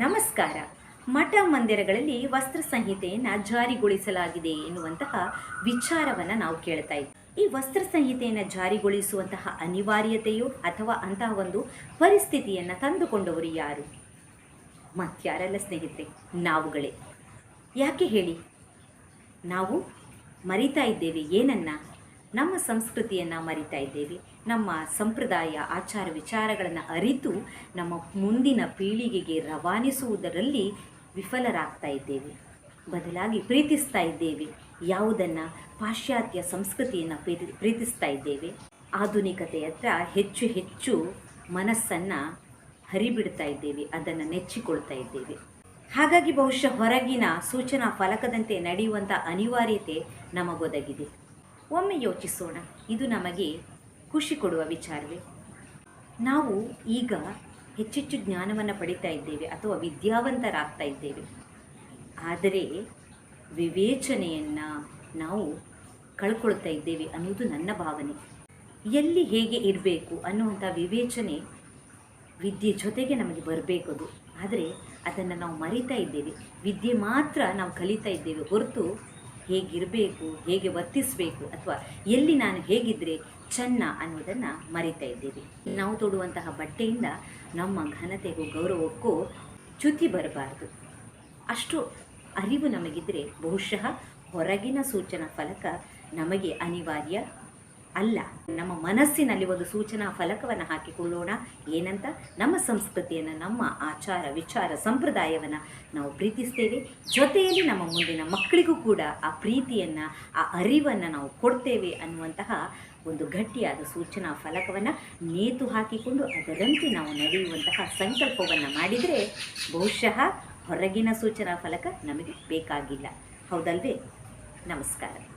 ನಮಸ್ಕಾರ. ಮಠ ಮಂದಿರಗಳಲ್ಲಿ ವಸ್ತ್ರ ಸಂಹಿತೆಯನ್ನು ಜಾರಿಗೊಳಿಸಲಾಗಿದೆ ಎನ್ನುವಂತಹ ವಿಚಾರವನ್ನು ನಾವು ಕೇಳ್ತಾ ಇದ್ದೀವಿ ಈ ವಸ್ತ್ರ ಸಂಹಿತೆಯನ್ನು ಜಾರಿಗೊಳಿಸುವಂತಹ ಅನಿವಾರ್ಯತೆಯು ಅಥವಾ ಅಂತಹ ಒಂದು ಪರಿಸ್ಥಿತಿಯನ್ನು ತಂದುಕೊಂಡವರು ಯಾರು? ಮತ್ಯಾರಲ್ಲ ಸ್ನೇಹಿತರೆ, ನಾವುಗಳೇ. ಯಾಕೆ ಹೇಳಿ? ನಾವು ಮರಿತಾ ಇದ್ದೇವೆ, ಏನನ್ನ? ನಮ್ಮ ಸಂಸ್ಕೃತಿಯನ್ನು ಮರಿತಾ ಇದ್ದೇವೆ. ನಮ್ಮ ಸಂಪ್ರದಾಯ ಆಚಾರ ವಿಚಾರಗಳನ್ನು ಅರಿತು ನಮ್ಮ ಮುಂದಿನ ಪೀಳಿಗೆಗೆ ರವಾನಿಸುವುದರಲ್ಲಿ ವಿಫಲರಾಗ್ತಾ ಇದ್ದೇವೆ. ಬದಲಾಗಿ ಪ್ರೀತಿಸ್ತಾ ಇದ್ದೇವೆ. ಯಾವುದನ್ನು ಪಾಶ್ಚಾತ್ಯ ಸಂಸ್ಕೃತಿಯನ್ನು ಪ್ರೀತಿ, ಪ್ರೀತಿಸ್ತಾ ಇದ್ದೇವೆ. ಆಧುನಿಕತೆಯತ್ತ ಹೆಚ್ಚು ಹೆಚ್ಚು ಮನಸ್ಸನ್ನು ಹರಿಬಿಡ್ತಾ ಇದ್ದೇವೆ. ಅದನ್ನು ನೆಚ್ಚಿಕೊಳ್ತಾ ಇದ್ದೇವೆ. ಹಾಗಾಗಿ ಬಹುಶಃ ಹೊರಗಿನ ಸೂಚನಾ ಫಲಕದಂತೆ ನಡೆಯುವಂಥ ಅನಿವಾರ್ಯತೆ ನಮಗೊದಗಿದೆ. ಒಮ್ಮೆ ಯೋಚಿಸೋಣ. ಇದು ನಮಗೆ ಖುಷಿ ಕೊಡುವ ವಿಚಾರವೇ. ನಾವು ಈಗ ಹೆಚ್ಚೆಚ್ಚು ಜ್ಞಾನವನ್ನು ಪಡಿತಾ ಇದ್ದೇವೆ ಅಥವಾ ವಿದ್ಯಾವಂತರಾಗ್ತಾ ಇದ್ದೇವೆ. ಆದರೆ ವಿವೇಚನೆಯನ್ನು ನಾವು ಕಳ್ಕೊಳ್ತಾ ಇದ್ದೇವೆ ಅನ್ನೋದು ನನ್ನ ಭಾವನೆ. ಎಲ್ಲಿ ಹೇಗೆ ಇರಬೇಕು ಅನ್ನುವಂಥ ವಿವೇಚನೆ ವಿದ್ಯೆ ಜೊತೆಗೆ ನಮಗೆ ಬರಬೇಕದು ಆದರೆ ಅದನ್ನು ನಾವು ಮರಿತಾ ಇದ್ದೇವೆ. ವಿದ್ಯೆ ಮಾತ್ರ ನಾವು ಕಲಿತಾ ಇದ್ದೇವೆ ಹೊರತು ಹೇಗಿರಬೇಕು ಹೇಗೆ ವರ್ತಿಸಬೇಕು ಅಥವಾ ಎಲ್ಲಿ ನಾನು ಹೇಗಿದ್ದರೆ ಚೆನ್ನ ಅನ್ನೋದನ್ನು ಮರಿತಾ ಇದ್ದೀವಿ. ನಾವು ತೊಡುವಂತಹ ಬಟ್ಟೆಯಿಂದ ನಮ್ಮ ಘನತೆಗೂ ಗೌರವಕ್ಕೂ ಚ್ಯುತಿ ಬರಬಾರ್ದು. ಅಷ್ಟು ಅರಿವು ನಮಗಿದ್ದರೆ ಬಹುಶಃ ಹೊರಗಿನ ಸೂಚನಾ ಫಲಕ ನಮಗೆ ಅನಿವಾರ್ಯ ಅಲ್ಲ, ನಮ್ಮ ಮನಸ್ಸಿನಲ್ಲಿ ಒಂದು ಸೂಚನಾ ಫಲಕವನ್ನು ಹಾಕಿಕೊಳ್ಳೋಣ. ಏನಂತ? ನಮ್ಮ ಸಂಸ್ಕೃತಿಯನ್ನು, ನಮ್ಮ ಆಚಾರ, ವಿಚಾರ, ಸಂಪ್ರದಾಯವನ್ನು ನಾವು ಪ್ರೀತಿಸ್ತೇವೆ. ಜೊತೆಯಲ್ಲಿ ನಮ್ಮ ಮುಂದಿನ ಮಕ್ಕಳಿಗೂ ಕೂಡ ಆ ಪ್ರೀತಿಯನ್ನು, ಆ ಅರಿವನ್ನು ನಾವು ಕೊಡ್ತೇವೆ ಅನ್ನುವಂತಹ ಒಂದು ಗಟ್ಟಿಯಾದ ಸೂಚನಾ ಫಲಕವನ್ನು ನೇತು ಹಾಕಿಕೊಂಡು ಅದರಂತೆ ನಾವು ನಡೆಯುವಂತಹ ಸಂಕಲ್ಪವನ್ನು ಮಾಡಿದರೆ ಬಹುಶಃ ಹೊರಗಿನ ಸೂಚನಾ ಫಲಕ ನಮಗೆ ಬೇಕಾಗಿಲ್ಲ. ಹೌದಲ್ವೇ? ನಮಸ್ಕಾರ.